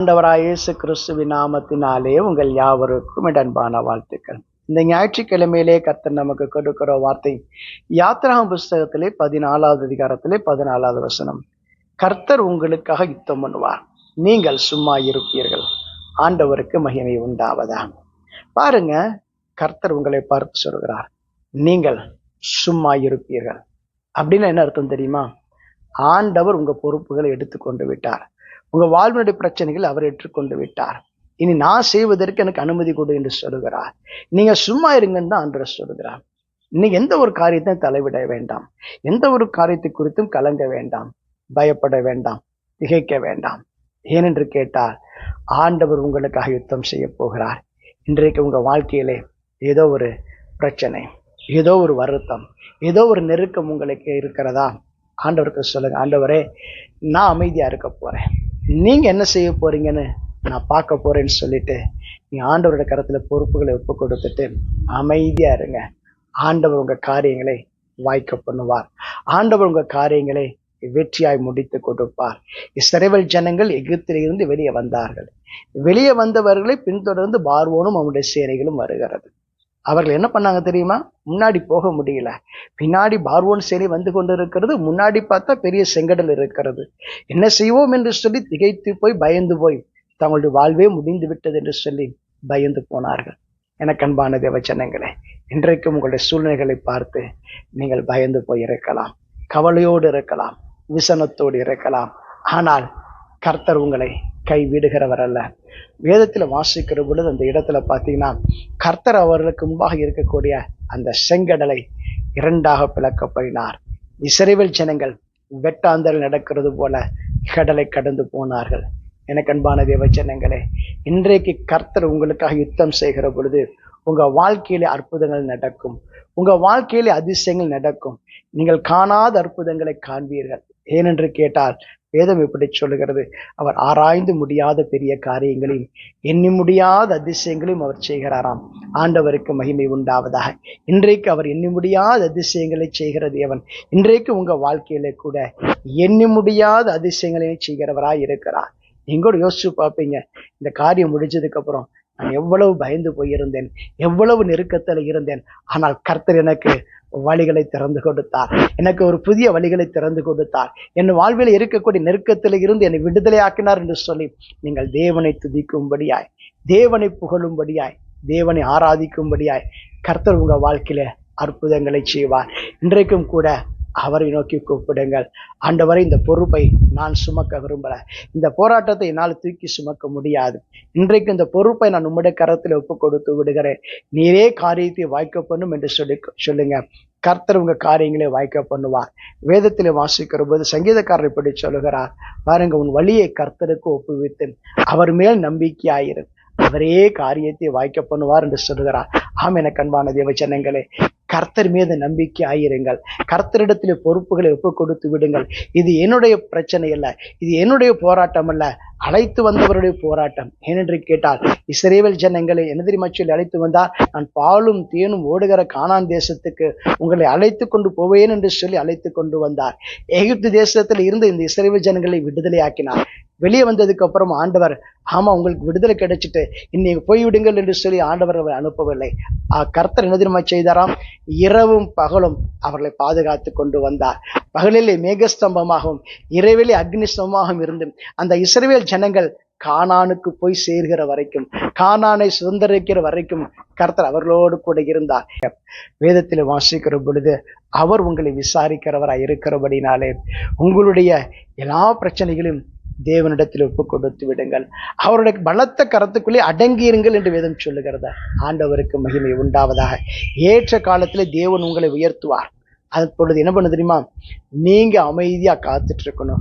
ஆண்டவராய் இயேசு கிறிஸ்துவின் நாமத்தினாலே உங்கள் யாவருக்கும் இடன்பான வாழ்த்துக்கள். இந்த ஞாயிற்றுக்கிழமையிலே கர்த்தர் நமக்கு கொடுக்கிற வார்த்தை யாத்ரா புஸ்தகத்திலே பதினாலாவது அதிகாரத்திலே பதினாலாவது வசனம். கர்த்தர் உங்களுக்காக யுத்தம் பண்ணுவார். நீங்கள் சும்மா இருப்பீர்கள். ஆண்டவருக்கு மகிமை உண்டாவதா? பாருங்க கர்த்தர் உங்களை பார்த்து சொல்கிறார். நீங்கள் சும்மா இருப்பீர்கள். அப்படின்னு என்ன அர்த்தம் தெரியுமா? ஆண்டவர் உங்க பொறுப்புகளை எடுத்துக்கொண்டு விட்டார். உங்க வாழ்வினுடைய பிரச்சனைகள் அவர் ஏற்றுக்கொண்டு விட்டார். இனி நான் செய்வதற்கு எனக்கு அனுமதி கொடு என்று சொல்லுகிறார். நீங்க சும்மா இருங்கன்னு தான் அன்று சொல்லுகிறார். இன்னைக்கு எந்த ஒரு காரியத்தையும் தலைவிட வேண்டாம். எந்த ஒரு காரியத்தை குறித்தும் கலங்க வேண்டாம். பயப்பட வேண்டாம். திகைக்க வேண்டாம். ஏனென்று கேட்டால் ஆண்டவர் உங்களுக்காக யுத்தம் செய்ய போகிறார். இன்றைக்கு உங்க வாழ்க்கையிலே ஏதோ ஒரு பிரச்சனை ஏதோ ஒரு வருத்தம் ஏதோ ஒரு நெருக்கம் உங்களுக்கு இருக்கிறதா? ஆண்டவருக்கு சொல்லுங்க. ஆண்டவரே நான் அமைதியா இருக்க போறேன். நீங்க என்ன செய்ய போறீங்கன்னு நான் பார்க்க போறேன்னு சொல்லிட்டு நீ ஆண்டவரோட கரத்துல பொறுப்புகளை ஒப்பு கொடுத்துட்டு அமைதியா இருங்க. ஆண்டவர் உங்க காரியங்களை வாய்க்க பண்ணுவார். ஆண்டவர் உங்க காரியங்களை வெற்றியாய் முடித்து கொடுப்பார். இஸ்ரேவல் ஜனங்கள் எகிப்திலிருந்து வெளியே வந்தார்கள். வெளியே வந்தவர்களை பின்தொடர்ந்து பார்வோனும் அவனுடைய சேனைகளும் வருகிறது. அவர்கள் என்ன பண்ணாங்க தெரியுமா? முன்னாடி போக முடியல. பின்னாடி பார்வோன் சேனை வந்து கொண்டிருக்கிறது முன்னாடி பார்த்தா பெரிய செங்கடல் இருக்கிறது. என்ன செய்வோம் என்று சொல்லி திகைத்து போய் பயந்து போய் தங்களுடைய வாழ்வே முடிந்து விட்டது என்று சொல்லி பயந்து போனார்கள். எனக்கு அன்பான தேவச்சனங்களே இன்றைக்கும் உங்களுடைய சூழ்நிலைகளை பார்த்து நீங்கள் பயந்து போய் இருக்கலாம். கவலையோடு இருக்கலாம். விசனத்தோடு இருக்கலாம். ஆனால் கர்த்தர் உங்களை கைவிடுகிறவர் அல்ல வேதத்தில் வாசிக்கிற பொழுது அந்த இடத்துல பார்த்தீங்கன்னா கர்த்தர் அவர்களுக்கு முன்பாக இருக்கக்கூடிய அந்த செங்கடலை இரண்டாக பிளக்கப்படினார். இசைவில் ஜனங்கள் வெட்டாந்தல் நடக்கிறது போல கடலை கடந்து போனார்கள். எனக்கு அன்பான தேவ ஜனங்களே இன்றைக்கு கர்த்தர் உங்களுக்காக யுத்தம் செய்கிற பொழுது உங்க வாழ்க்கையிலே அற்புதங்கள் நடக்கும். உங்க வாழ்க்கையிலே அதிசயங்கள் நடக்கும். நீங்கள் காணாத அற்புதங்களை காண்பீர்கள். ஏனென்று கேட்டால் வேதம் எப்படி சொல்லுகிறது. அவர் ஆராய்ந்து முடியாத பெரிய காரியங்களையும் எண்ணி முடியாத அதிசயங்களையும் அவர் செய்கிறாராம். ஆண்டவருக்கு மகிமை உண்டாவதாக. இன்றைக்கு அவர் எண்ணி முடியாத அதிசயங்களை செய்கிற தேவன் இன்றைக்கு உங்க வாழ்க்கையில கூட எண்ணி முடியாத அதிசயங்களை செய்கிறவராய் இருக்கிறார். நீங்க கூட யோசிச்சு பார்ப்பீங்க. இந்த காரியம் முடிஞ்சதுக்கு அப்புறம் நான் எவ்வளவு பயந்து போயிருந்தேன் எவ்வளவு நெருக்கத்தில் இருந்தேன். ஆனால் கர்த்தர் எனக்கு வழிகளை திறந்து கொடுத்தார். எனக்கு ஒரு புதிய வழிகளை திறந்து கொடுத்தார். என் வாழ்வில் இருக்கக்கூடிய நெருக்கத்தில் இருந்து என்னை விடுதலை ஆக்கினார் என்று சொல்லி நீங்கள் தேவனை துதிக்கும்படியாய் தேவனை புகழும்படியாய் தேவனை ஆராதிக்கும்படியாய் கர்த்தர் உங்கள் வாழ்க்கையில அற்புதங்களை செய்வார். இன்றைக்கும் கூட அவரை நோக்கி கூப்பிடுங்கள். ஆண்டவரை இந்த பொறுப்பை நான் சுமக்க விரும்புகிறேன். இந்த போராட்டத்தை என்னால் தூக்கி சுமக்க முடியாது. இன்றைக்கு இந்த பொறுப்பை நான் உம்முடைய கரத்தில் ஒப்பு கொடுத்து விடுகிறேன். நீரே காரியத்தை வாய்க்க பண்ணும் என்று சொல்லி சொல்லுங்க. கர்த்தர் உங்க காரியங்களை வாய்க்க பண்ணுவார். வேதத்தில் வாசிக்கிற போது சங்கீதக்காரர் இப்படி சொல்லுகிறார். பாருங்க உன் வழியை கர்த்தருக்கு ஒப்புவித்து அவர் மேல் நம்பிக்கையாயிரு. அவரே காரியத்தை வாய்க்க பண்ணுவார் என்று சொல்லுகிறார். ஆம் எனக்கு அன்பான தேவச்சனங்களே கர்த்தர் மீது நம்பிக்கை ஆயிருங்கள். கர்த்தரிடத்தில் பொறுப்புகளை ஒப்பு கொடுத்து விடுங்கள். இது என்னுடைய பிரச்சனை இல்லை இது என்னுடைய போராட்டம் அல்ல. அழைத்து வந்தவருடைய போராட்டம். ஏனென்று கேட்டால் இஸ்ரேவல் ஜனங்களை என்ன தெரியுமா சொல்லி அழைத்து வந்தார்? நான் பாலும் தேனும் ஓடுகிற கானான் தேசத்துக்கு உங்களை அழைத்து கொண்டு போவேன் என்று சொல்லி அழைத்து கொண்டு வந்தார். எகிப்து தேசத்தில் இருந்து இந்த இஸ்ரேவல் ஜனங்களை விடுதலை ஆக்கினார். வெளியே வந்ததுக்கு அப்புறம் ஆண்டவர் ஆமா உங்களுக்கு விடுதலை கிடைச்சிட்டு இன்னைக்கு போய்விடுங்கள் என்று சொல்லி ஆண்டவர் அவர் அனுப்பவில்லை. கர்த்தர் என்ன தெரியுமா செய்தாராம்? இரவும் பகலும் அவர்களை பாதுகாத்து கொண்டு வந்தார். பகலிலே மேகஸ்தம்பமாகவும் இரவிலே அக்னி ஸ்தம்பமாகவும் இருந்து அந்த இஸ்ரேல் ஜனங்கள் கானானுக்கு போய் சேர்கிற வரைக்கும் கானானை சுதந்திரிக்கிற வரைக்கும் கர்த்தர் அவர்களோடு கூட இருந்தார். வேதத்தில் வாசிக்கிற பொழுது அவர் உங்களை விசாரிக்கிறவராய் இருக்கிறபடினாலே உங்களுடைய எல்லா பிரச்சனைகளையும் தேவனிடத்தில் ஒப்பு கொடுத்து விடுங்கள். அவருடைய பலத்த கரத்துக்குள்ளே அடங்கியிருங்கள் என்று வேதம் சொல்லுகிறத? ஆண்டவருக்கு மகிமை உண்டாவதாக. ஏற்ற காலத்திலே தேவன் உங்களை உயர்த்துவார். அப்பொழுது என்ன பண்ண தெரியுமா? நீங்க அமைதியா காத்துட்டு இருக்கணும்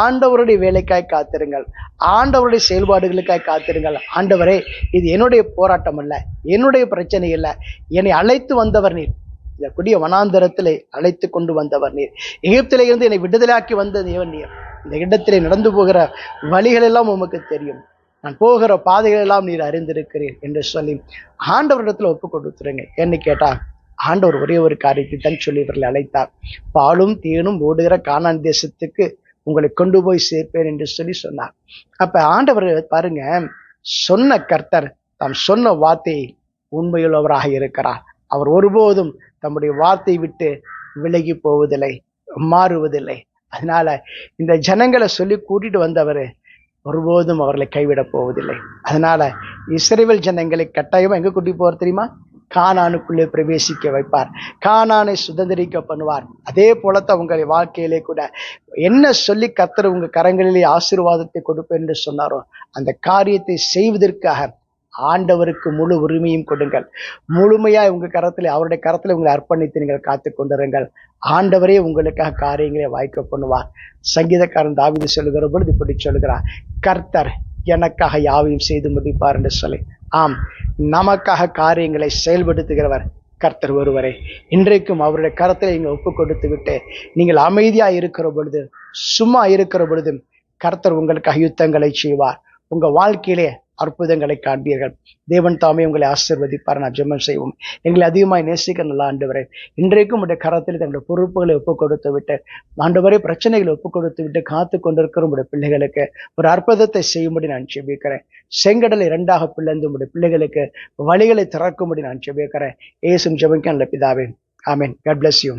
ஆண்டவருடைய வேலைக்காய் காத்திருங்கள். ஆண்டவருடைய செயல்பாடுகளுக்காய் காத்திருங்கள். ஆண்டவரே இது என்னுடைய போராட்டம் அல்ல என்னுடைய பிரச்சனை இல்லை என்னை அழைத்து வந்தவர் நீர். இந்த கொடிய வனாந்தரத்திலே அழைத்து கொண்டு வந்தவர் நீர். எகிப்திலே இருந்து என்னை விடுதலாக்கி வந்த தேவன் நீர். இந்த இடத்திலே நடந்து போகிற வழிகள் எல்லாம் உமக்கு தெரியும். நான் போகிற பாதைகள் எல்லாம் நீர் அறிந்திருக்கிறீர் என்று சொல்லி ஆண்டவரிடத்துல ஒப்பு கொடுத்துருங்க என்ன கேட்டா ஆண்டவர் ஒரே ஒரு காரியத்தை தான் சொல்லி இவர்களை அழைத்தார். பாலும் தேனும் ஓடுகிற காணான் தேசத்துக்கு உங்களை கொண்டு போய் சேர்ப்பேன் என்று சொல்லி சொன்னார். அப்ப ஆண்டவர் பாருங்க சொன்ன கர்த்தர் தாம் சொன்ன வார்த்தையை உண்மையுள்ளவராக இருக்கிறார். அவர் ஒருபோதும் தம்முடைய வார்த்தை விட்டு விலகி போவதில்லை மாறுவதில்லை. அதனால இந்த ஜனங்களை சொல்லி கூட்டிட்டு வந்தவர் ஒருபோதும் அவர்களை கைவிட போவதில்லை. அதனால இஸ்ரேல் ஜனங்களை கட்டாயமா எங்க கூட்டி போவார் தெரியுமா? கானானுக்குள்ளே பிரவேசிக்க வைப்பார். கானானை சுதந்திரிக்க பண்ணுவார். அதே போலத்தான் உங்களை வாழ்க்கையிலே கூட. என்ன சொல்லி கத்தர் உங்க கரங்களிலே ஆசீர்வாதத்தை கொடுப்பேன் என்று சொன்னாரோ அந்த காரியத்தை செய்வதற்காக ஆண்டவருக்கு முழு உரிமையும் கொடுங்கள். முழுமையாக உங்க கரத்துல அவருடைய கரத்துல உங்களை அர்ப்பணித்து நீங்கள் காத்து கொண்டிருங்கள். ஆண்டவரே உங்களுக்காக காரியங்களை வாய்க்க பண்ணுவார். சங்கீதக்காரன் தாவிது சொல்லுகிற பொழுது இப்படி சொல்கிறார் கர்த்தர் எனக்காக யாவையும் செய்து முடிப்பார் என்று சொல்லி. ஆம் நமக்காக காரியங்களை செயல்படுத்துகிறவர் கர்த்தர் ஒருவரே. இன்றைக்கும் அவருடைய கரத்தில் நீங்கள் ஒப்பு கொடுத்து விட்டு நீங்கள் அமைதியாக இருக்கிற பொழுது சும்மா இருக்கிற பொழுதும் கர்த்தர் உங்களுக்காக யுத்தங்களை செய்வார். உங்கள் வாழ்க்கையிலே அற்புதங்களை காண்பீர்கள். தேவன் தாமே உங்களை ஆசிர்வதிப்பார். நான் ஜெபம் செய்வோம். எங்களை அதிகமாய் நேசிக்க நல்லா ஆண்டவரே. இன்றைக்கும் உடைய கரத்தில் தங்களுடைய பொறுப்புகளை ஒப்புக் கொடுத்து விட்டு ஆண்டவரை பிரச்சனைகளை ஒப்புக் கொடுத்து விட்டு காத்து கொண்டிருக்கிற உடைய பிள்ளைகளுக்கு ஒரு அற்புதத்தை செய்யும்படி நான் செபிக்கிறேன் செங்கடலை இரண்டாக பிளந்து உடைய பிள்ளைகளுக்கு வழிகளை திறக்கும்படி நான் செபிக்கிறேன் ஏசும் ஜெபிக்க நல்ல பிதாவே. ஆமீன். God bless you